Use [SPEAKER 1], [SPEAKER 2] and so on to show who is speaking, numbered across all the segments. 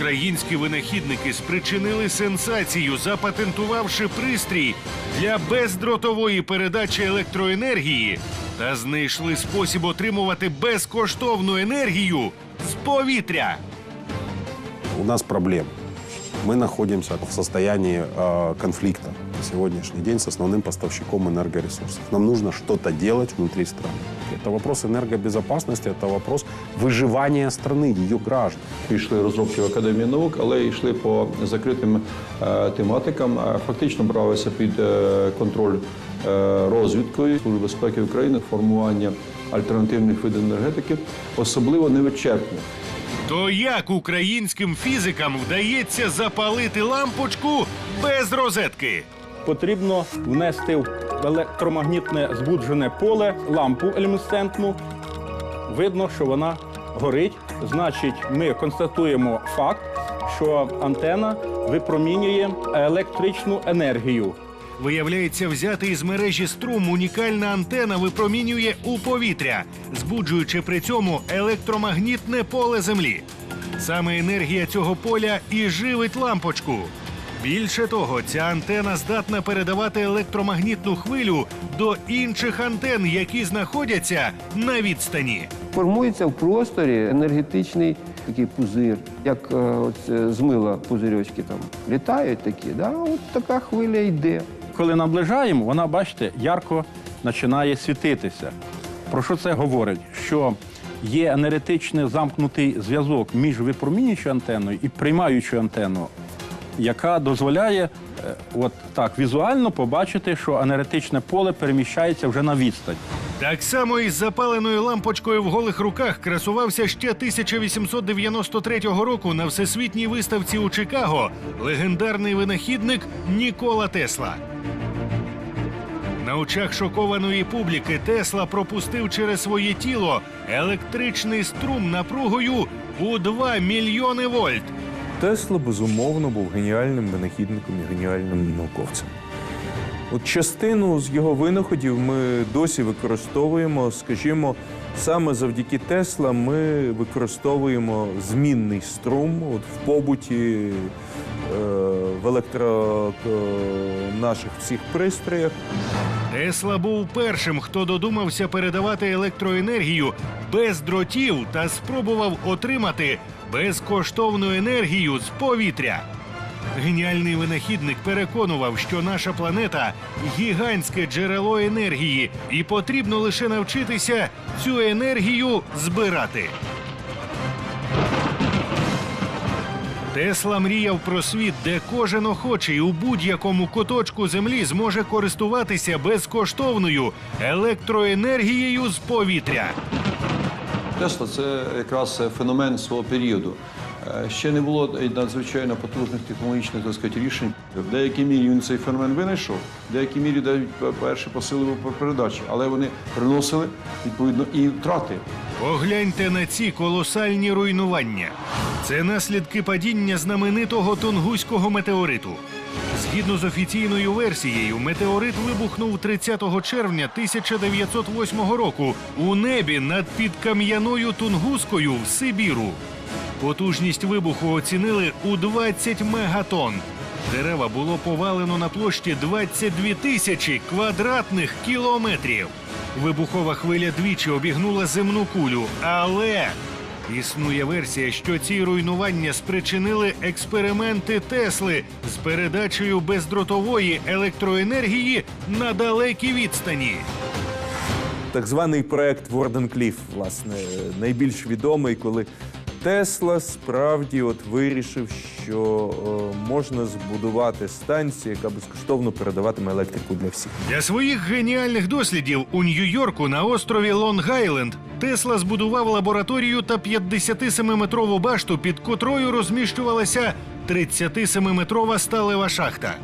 [SPEAKER 1] Українські винахідники спричинили сенсацію, запатентувавши пристрій для бездротової передачі електроенергії та знайшли спосіб отримувати безкоштовну енергію з повітря.
[SPEAKER 2] У нас проблема. Мы находимся в состоянии э, конфликта на сегодняшний день с основным поставщиком энергоресурсов. Нам нужно что-то делать внутри страны. Это вопрос энергобезопасности, это вопрос выживания страны, ее граждан.
[SPEAKER 3] Пішли розробки в Академії наук, але йшли по закритим е, тематикам. Е, Фактично бралися під е, контроль е, розвідкою Служби безпеки України, формування альтернативних видів енергетики, особливо невичерпно.
[SPEAKER 1] То як українським фізикам вдається запалити лампочку без розетки?
[SPEAKER 4] Потрібно внести в електромагнітне збуджене поле лампу люмінесцентну. Видно, що вона горить. Значить, ми констатуємо факт, що антена випромінює електричну енергію.
[SPEAKER 1] Виявляється, взяти із мережі струм унікальна антена випромінює у повітря, збуджуючи при цьому електромагнітне поле землі. Саме енергія цього поля і живить лампочку. Більше того, ця антена здатна передавати електромагнітну хвилю до інших антен, які знаходяться на відстані.
[SPEAKER 5] Формується в просторі енергетичний такий пузир, як е, от, е, з мила пузирьочки там літають такі, да? от така хвиля йде.
[SPEAKER 4] Коли наближаємо, вона, бачите, ярко починає світитися. Про що це говорить? Що є енергетичний замкнутий зв'язок між випромінюючою антеною і приймаючою антеною, яка дозволяє е, от так візуально побачити, що енергетичне поле переміщається вже на відстань.
[SPEAKER 1] Так само із запаленою лампочкою в голих руках красувався ще 1893 року на всесвітній виставці у Чикаго легендарний винахідник Нікола Тесла. На очах шокованої публіки Тесла пропустив через своє тіло електричний струм напругою у 2 мільйони вольт.
[SPEAKER 6] Тесла безумовно був геніальним винахідником і геніальним науковцем. От частину з його винаходів ми досі використовуємо. Скажімо, саме завдяки Тесла ми використовуємо змінний струм от в побуті, е, в електро е, наших всіх пристроях.
[SPEAKER 1] Тесла був першим, хто додумався передавати електроенергію без дротів та спробував отримати безкоштовну енергію з повітря. Геніальний винахідник переконував, що наша планета гігантське джерело енергії, і потрібно лише навчитися цю енергію збирати. Тесла мріяв про світ, де кожен охочий у будь-якому куточку землі зможе користуватися безкоштовною електроенергією з повітря.
[SPEAKER 3] Тесла це якраз феномен свого періоду. Е, Ще не було надзвичайно потужних технологічних так сказати, рішень. В деякій мірі він цей феномен винайшов, в деякій мірі дають перші посили передачі, але вони приносили відповідно і втрати.
[SPEAKER 1] Погляньте на ці колосальні руйнування. Це наслідки падіння знаменитого тунгуського метеориту. Згідно з офіційною версією, метеорит вибухнув 30 червня 1908 року у небі над підкам'яною Тунгускою в Сибіру. Потужність вибуху оцінили у 20 мегатон. Дерева було повалено на площі 22 тисячі квадратних кілометрів. Вибухова хвиля двічі обігнула земну кулю, але існує версія, що ці руйнування спричинили експерименти Тесли з передачею бездротової електроенергії на далекій відстані.
[SPEAKER 6] Так званий проект Ворденкліф, власне, найбільш відомий, коли Тесла справді от вирішив, що е, можна збудувати станцію, яка безкоштовно передаватиме електрику для всіх.
[SPEAKER 1] Для своїх геніальних дослідів у Нью-Йорку на острові Лонг-Айленд Тесла збудував лабораторію та 57-метрову башту, під котрою розміщувалася 37-метрова сталева шахта.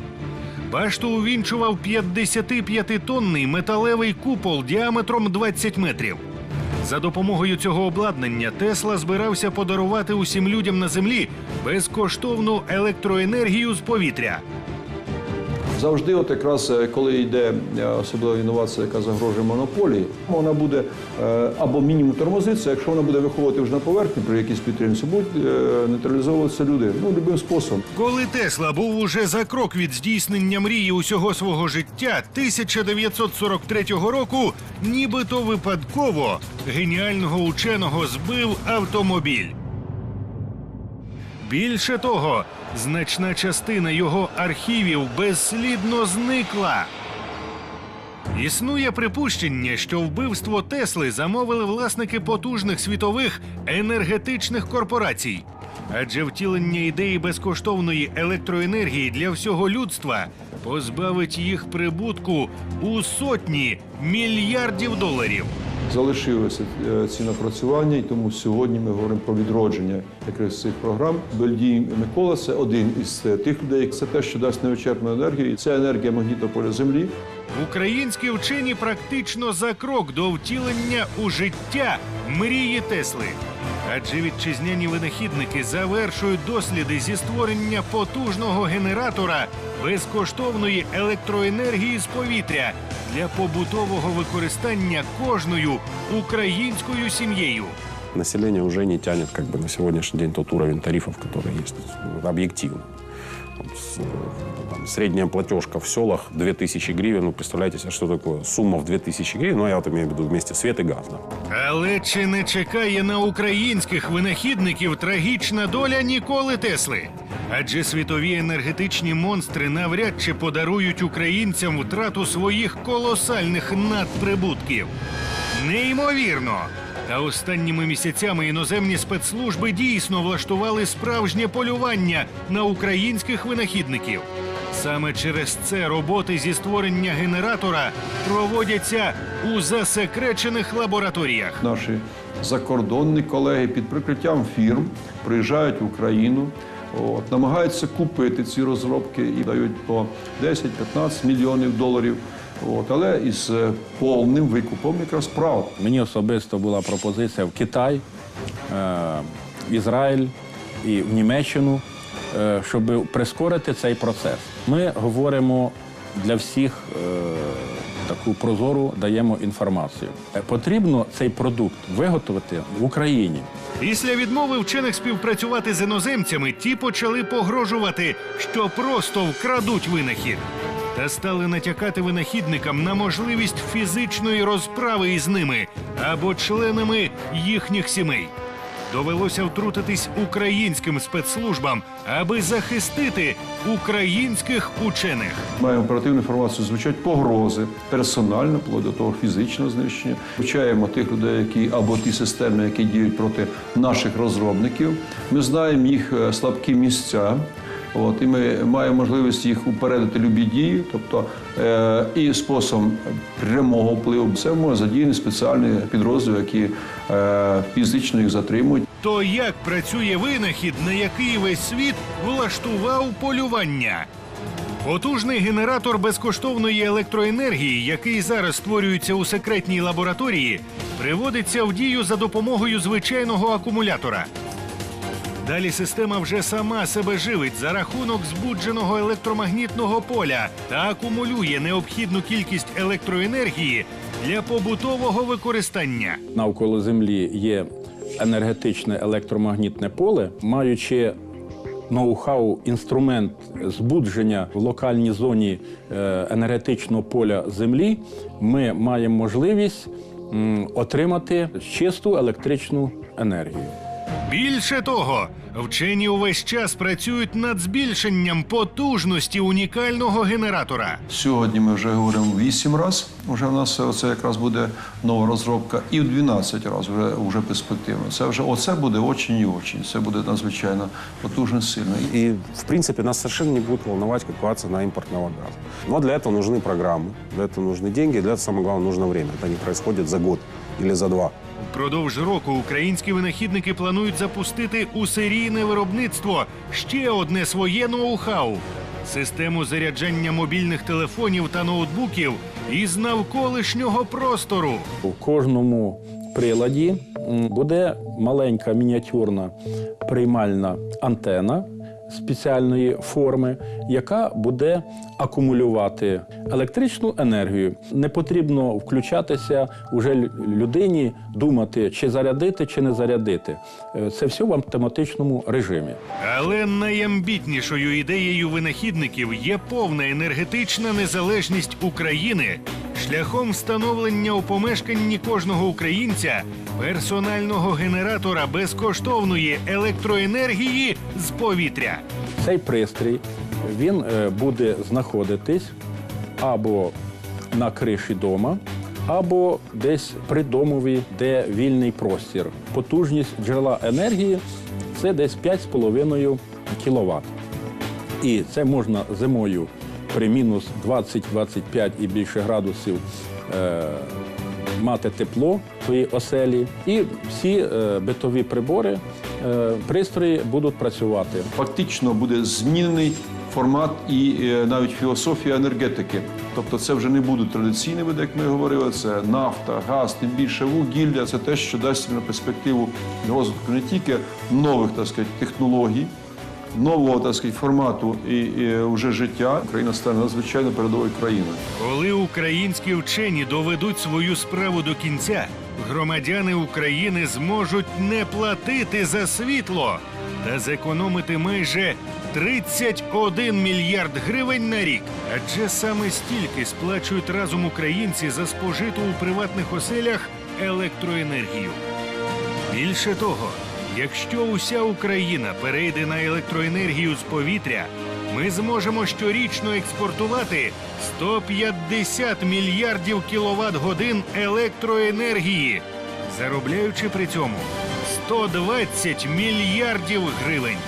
[SPEAKER 1] Башту увінчував 55-тонний металевий купол діаметром 20 метрів. За допомогою цього обладнання Тесла збирався подарувати усім людям на землі безкоштовну електроенергію з повітря.
[SPEAKER 3] Завжди, от якраз е, коли йде е, особлива інновація, яка загрожує монополії, вона буде е, або мінімум тормозитися, якщо вона буде виходити вже на поверхню при якійсь підтримці, будуть нейтралізовуватися люди. Ну, любим способом.
[SPEAKER 1] Коли Тесла був уже за крок від здійснення мрії усього свого життя 1943 року, нібито випадково геніального ученого збив автомобіль. Більше того, значна частина його архівів безслідно зникла. Існує припущення, що вбивство Тесли замовили власники потужних світових енергетичних корпорацій. Адже втілення ідеї безкоштовної електроенергії для всього людства позбавить їх прибутку у сотні мільярдів доларів.
[SPEAKER 3] Залишилися е, ці напрацювання, і тому сьогодні ми говоримо про відродження якраз цих програм. Бельдій Микола це один із е, тих людей. Це те, що дасть невичерпну енергію. І Це енергія магнітополя землі.
[SPEAKER 1] Українські вчені практично за крок до втілення у життя мрії Тесли Адже вітчизняні винахідники завершують досліди зі створення потужного генератора безкоштовної електроенергії з повітря для побутового використання кожною українською сім'єю.
[SPEAKER 2] Население уже не тянет как бы на сегодняшний день тот уровень тарифов, который есть. Это объективно. С- там средняя платежка в селах 2000 гривен. Ну, представляете себе, что такое сумма в 2000 гривен? Ну, я вот имею в виду вместе свет и газ. Да.
[SPEAKER 1] Але чи не чекає на українських винахідників трагічна доля Ніколи Тесли? Адже світові енергетичні монстри навряд чи подарують українцям втрату своїх колосальних надприбутків. Неймовірно! Та останніми місяцями іноземні спецслужби дійсно влаштували справжнє полювання на українських винахідників. Саме через це роботи зі створення генератора проводяться у засекречених лабораторіях.
[SPEAKER 3] Наші закордонні колеги під прикриттям фірм приїжджають в Україну, от, намагаються купити ці розробки і дають по 10-15 мільйонів доларів. От, але із е, повним викупом якраз прав.
[SPEAKER 4] Мені особисто була пропозиція в Китай, е, в Ізраїль і в Німеччину, е, щоб прискорити цей процес. Ми говоримо для всіх е, таку прозору даємо інформацію. Потрібно цей продукт виготовити в Україні.
[SPEAKER 1] Після відмови вчених співпрацювати з іноземцями, ті почали погрожувати, що просто вкрадуть винахід. Та стали натякати винахідникам на можливість фізичної розправи із ними або членами їхніх сімей. Довелося втрутитись українським спецслужбам, аби захистити українських учених.
[SPEAKER 3] Маємо оперативну інформацію, звучать погрози персонально, вплоть до того фізичного знищення. Вивчаємо тих людей, які або ті системи, які діють проти наших розробників. Ми знаємо їх е, слабкі місця. От, і ми маємо можливість їх упередити любі дії, тобто е, і способом прямого впливу. Це може задіяні спеціальні підрозділи, які е, фізично їх затримують.
[SPEAKER 1] То як працює винахід, на який весь світ влаштував полювання? Потужний генератор безкоштовної електроенергії, який зараз створюється у секретній лабораторії, приводиться в дію за допомогою звичайного акумулятора. Далі система вже сама себе живить за рахунок збудженого електромагнітного поля та акумулює необхідну кількість електроенергії для побутового використання.
[SPEAKER 4] Навколо Землі є енергетичне електромагнітне поле, маючи ноу-хау, інструмент збудження в локальній зоні е, енергетичного поля Землі, ми маємо можливість отримати чисту електричну енергію.
[SPEAKER 1] Більше того, вчені увесь час працюють над збільшенням потужності унікального генератора.
[SPEAKER 3] Сьогодні ми вже говоримо 8 разів. Вже в нас це якраз буде нова розробка, і в 12 разів вже, вже перспективно. Це вже оце буде очень і очень. Це буде надзвичайно потужно сильно. І
[SPEAKER 2] И, в принципе, нас совершенно не будет волновать, какая цена импортного газа. Но для этого нужны программы, для этого нужны деньги, для этого, самое главное, нужно время. Это не происходит за год или за два.
[SPEAKER 1] Впродовж року українські винахідники планують запустити у серійне виробництво ще одне своє ноу-хау систему заряджання мобільних телефонів та ноутбуків із навколишнього простору.
[SPEAKER 4] У кожному приладі буде маленька мініатюрна приймальна антена, спеціальної форми, яка буде акумулювати електричну енергію. Не потрібно включатися уже людині, думати, чи зарядити, чи не зарядити. Е, Це все в автоматичному режимі.
[SPEAKER 1] Але найамбітнішою ідеєю винахідників є повна енергетична незалежність України шляхом встановлення у помешканні кожного українця персонального генератора безкоштовної електроенергії з повітря.
[SPEAKER 4] Цей пристрій він е, буде знаходитись або на криші дома, або десь при домові, де вільний простір. Потужність джерела енергії це десь 5,5 кВт. І це можна зимою при мінус 20-25 і більше градусів е, мати тепло в своїй оселі. І всі е, битові прибори, е, пристрої будуть працювати.
[SPEAKER 3] Фактично буде змінений формат і е, навіть філософія енергетики. Тобто це вже не будуть традиційні види, як ми говорили, це нафта, газ, тим більше вугілля. Це те, що дасть на перспективу розвитку не тільки нових так сказати, технологій, нового так сказати, формату і, і вже життя. Україна стане надзвичайно передовою країною.
[SPEAKER 1] Коли українські вчені доведуть свою справу до кінця, громадяни України зможуть не платити за світло та зекономити майже 31 мільярд гривень на рік. Адже саме стільки сплачують разом українці за спожиту у приватних оселях електроенергію. Більше того, якщо уся Україна перейде на електроенергію з повітря, ми зможемо щорічно експортувати 150 мільярдів кіловат годин електроенергії, заробляючи при цьому 120 мільярдів гривень.